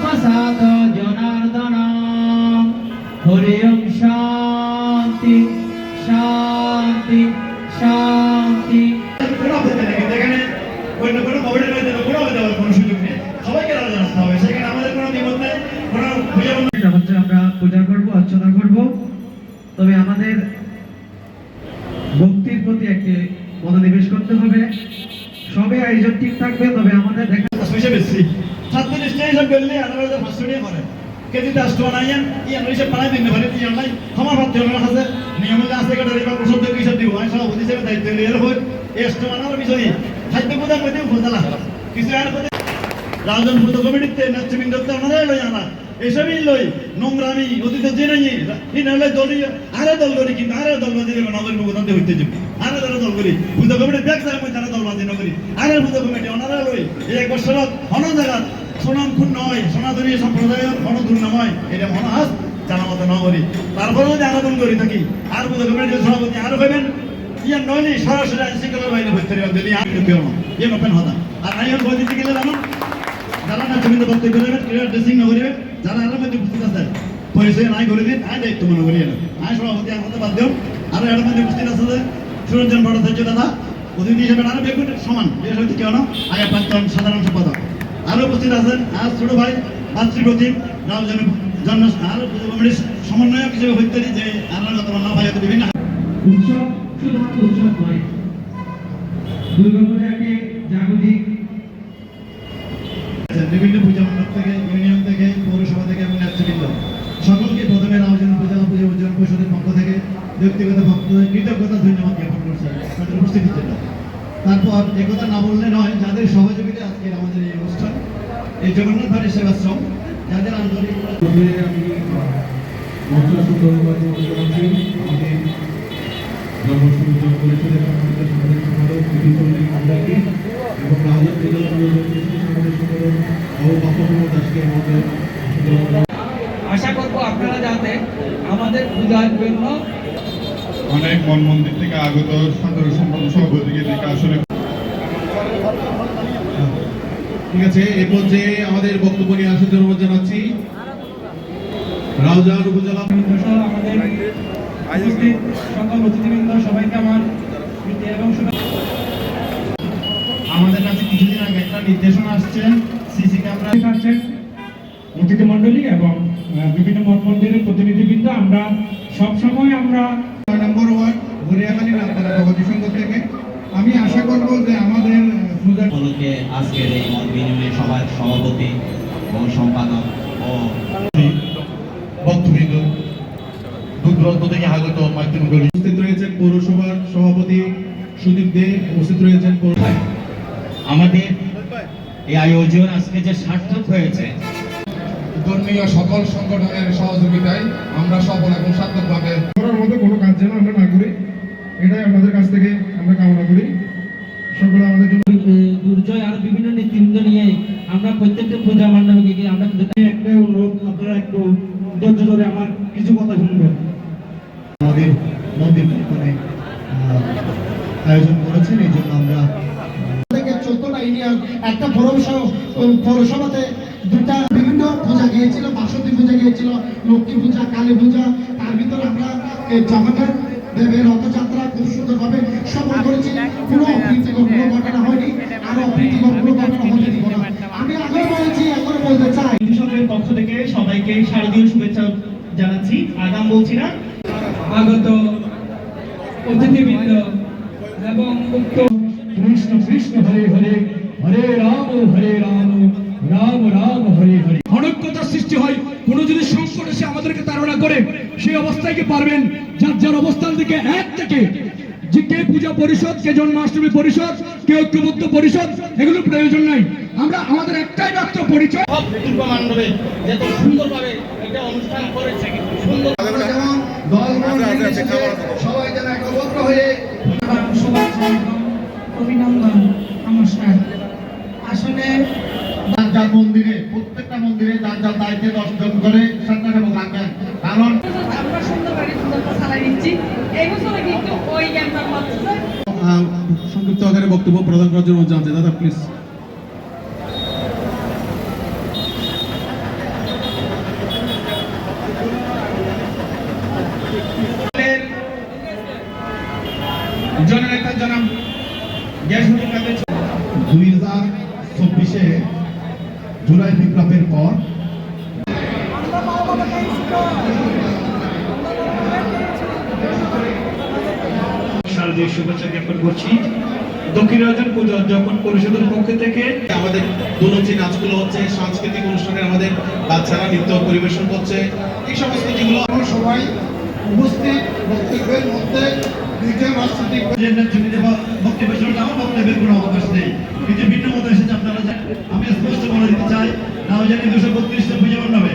প্রসাদ জনার্দন হরে শান্তি শান্তি শান্তি। অন্য কোনো হবে সেখানে আমাদের কোনো পূজা করব, অর্চনা করব। তবে আমাদের ভক্তির প্রতি একটি মনোনিবেশ করতে হবে। সবে আয়োজন ঠিক থাকবে, তবে আমাদের দেখা স্পেশাল বেশি। ছাত্র স্টেজ করলে আলাদা ফার্স্ট করে কেজি দাস তো নাই ই আমরা হিসাব পালাই দিন পারে ই নাই। ক্ষমা পাত্র আমার কাছে নিয়ম আছে কেটে রিবা প্রসব কি সব দিব। আমি সভাপতি হিসেবে দায়িত্ব নিয়ে হই এষ্ট মানার বিষয়। খাদ্য পূজা মধ্যে ভোজালা কিছু আর করে রাজন পূজা কমিটিতে নেতৃবৃন্দ আমাদের লই আনা। এসবই লই নোংরামি অতীত যে নাই, এই নাহলে দলীয় আরে দল করি কিন্তু আরে দল বাজি দেবে নগর মুখতান্তে হইতে যাবে। আরে দল দল করি। পূজা কমিটি ব্যাগ যায় মই তারা দল বাজি নকরি আরে পূজা কমিটি অনারা লই এক বছরত হন জায়গা সোনাম খুন নয়, সনাতনী সম্প্রদায়ের হন দুর্নাময় এটা মহাস জানা মতো নগরী তারপরে যদি আরাধন করি থাকি, আর পূজা কমিটির সভাপতি আরও হইবেন। ইয়া নইলে সরাসরি আইন শৃঙ্খলার বাইরে পারি যদি আর কেউ না। ইয়ে নপেন হতা। আর নাই বই দিতে গেলে জানো? যারা না জমিতে বক্তব্য দেবেন ক্লিয়ার ড্রেসিং না করিবে, যারা মধ্যে উপস্থিত আছে, পরিচয় নাই করে দিন আয় দায়িত্ব মনে করি আয় সভাপতি আমার বাদ দিও। আর এর মধ্যে উপস্থিত আছে সুরঞ্জন ভট্টাচার্য দাদা অতিথি হিসেবে আরও বেগুন সমান এর হইতে কেউ না আগে প্রাক্তন সাধারণ সম্পাদক। আরও উপস্থিত আছেন আর ছোট ভাই মাতৃপ্রতিম রাম জন জন্ম আর কমিটির সমন্বয়ক হিসেবে হইতে যে আল্লাহ তোমার না ভাই বিভিন্ন উৎসব শুধুমাত্র উৎসব নয়। দুর্গাপূজা জাগতিক আচ্ছা, বিভিন্ন পূজা মণ্ডপ থেকে ইউনিয়ন থেকে পৌরসভা থেকে এবং নেতৃবৃন্দ সকলকে প্রথমে রামজন পূজা ও পূজা উজ্জ্বল পরিষদের পক্ষ থেকে ব্যক্তিগত থেকে কৃতজ্ঞতা ধন্যবাদ জ্ঞাপন করছে আপনাদের উপস্থিতির জন্য তারপর একথা না বললে নয় যাদের সহযোগিতা আজকের আমাদের এই অনুষ্ঠান এই জগন্নাথ ভারী সেবাশ্রম যাদের আন্তরিক আমাদের আশা করব আপনারা যাতে আমাদের পূজার জন্য অনেক মন মন্দির থেকে আগত সাধারণ সম্পাদক সভাপতিকে দেখে আসলে ঠিক আছে এ পর্যায়ে আমাদের বক্তব্য নিয়ে আসার জন্য জানাচ্ছি। রাউজান উপজেলা আমাদের সকল অতিথিবৃন্দ সবাইকে আমার এবং আমাদের কাছে কিছুদিন আগে একটা নির্দেশনা আসছে সিসি ক্যামেরা থাকছেন অতিথি মণ্ডলী এবং বিভিন্ন মঠ মন্দিরের প্রতিনিধিবৃন্দ আমরা সবসময় আমরা নম্বর ওয়ার্ড সংঘ থেকে। আমি আশা করব যে আমাদের আজকের এই মত বিনিময় সভার সভাপতি এবং সম্পাদক ও ভক্তবৃন্দ দূর দূরান্ত থেকে আগত মাতৃমণ্ডলী উপস্থিত রয়েছেন পৌরসভার সভাপতি সুদীপ দে উপস্থিত রয়েছেন আমাদের এই আয়োজন আজকে যে সার্থক হয়েছে ধর্মীয় সকল সংগঠনের সহযোগিতায় আমরা সফল এবং সার্থকভাবে করার মতো কোনো কাজ যেন আমরা না করি এটাই আপনাদের কাছ থেকে আমরা কামনা করি। সকলে আমাদের জন্য দুর্জয় আর বিভিন্ন নেতৃবৃন্দ নিয়ে আমরা প্রত্যেকটা পূজা মণ্ডপে গিয়ে আমরা একটা অনুরোধ আপনারা একটু ধৈর্য ধরে আমার কিছু কথা শুনবেন। আমাদের মন্দির মানে আয়োজন করেছেন এই জন্য আমরা চোদ্দটা ইউনিয়ন একটা পৌরসভা পৌরসভাতে দুটা বিভিন্ন পূজা গিয়েছিল বাসন্তী পূজা গিয়েছিল লক্ষ্মী পূজা কালী পূজা তার ভিতরে আমরা এই জগন্নাথ দেবের রথযাত্রা খুব সুন্দরভাবে সফল করেছি। কোনো অপ্রীতিকর কোনো ঘটনা হয়নি আর অপ্রীতিকর কোনো ঘটনা হতে দিব না। আমি আগে বলেছি এখন বলতে চাই। কমিশনের পক্ষ থেকে সবাইকে শারদীয় শুভেচ্ছা জানাচ্ছি। আগাম বলছি না। আগত অতিথিবৃন্দ এবং উক্ত কৃষ্ণ কৃষ্ণ হরে হরে হরে রাম হরে রাম। রাম রাম হরে হরে। অনৈক্যতার সৃষ্টি হয় কোনো যদি সংকট এসে আমাদেরকে তাড়না করে সেই অবস্থায় কি পারবেন? যার যার অবস্থান থেকে এক থেকে যে কে পূজা পরিষদ কে জন্মাষ্টমী পরিষদ কে ঐক্যবদ্ধ পরিষদ এগুলো প্রয়োজন নাই। আমরা আমাদের একটাই মাত্র পরিচয়। মণ্ডপে যত সুন্দরভাবে এটা অনুষ্ঠান করেছে সুন্দর যেমন দল সবাই যেন একত্র হয়ে অভিনন্দন। নমস্কার। চাল দায়িত্বে দশজন করে সাতটা এবং রাখবেন কারণ আমরা সুন্দর করে সুন্দর কথা দিচ্ছি। এই বছরে কিন্তু ওই জ্ঞানটা সংক্ষিপ্ত আকারে বক্তব্য প্রদান করার জন্য জানতে দাদা প্লিজ দুই হাজার চব্বিশে জুলাই বিপ্লবের পর শারদীয় শুভেচ্ছা জ্ঞাপন করছি। দক্ষিণ রাজন পূজা যখন পরিষদের পক্ষ থেকে। আমাদের দুলচি নাচগুলো হচ্ছে সাংস্কৃতিক অনুষ্ঠানে আমাদের বাচ্চারা নৃত্য পরিবেশন করছে। এই সমস্ত যেগুলো আমরা সবাই উপস্থিত বক্তব্যের মধ্যে নিজের রাজনৈতিক এজেন্ডার ছবিতে বা বক্তব্য শুনলে আমার বক্তব্যের কোনো অবকাশ নেই। কিন্তু ভিন্ন মত এসেছে আপনারা আমি স্পষ্ট বলে দিতে চাই না জানি দুশো বত্রিশটা পুজো মণ্ডপে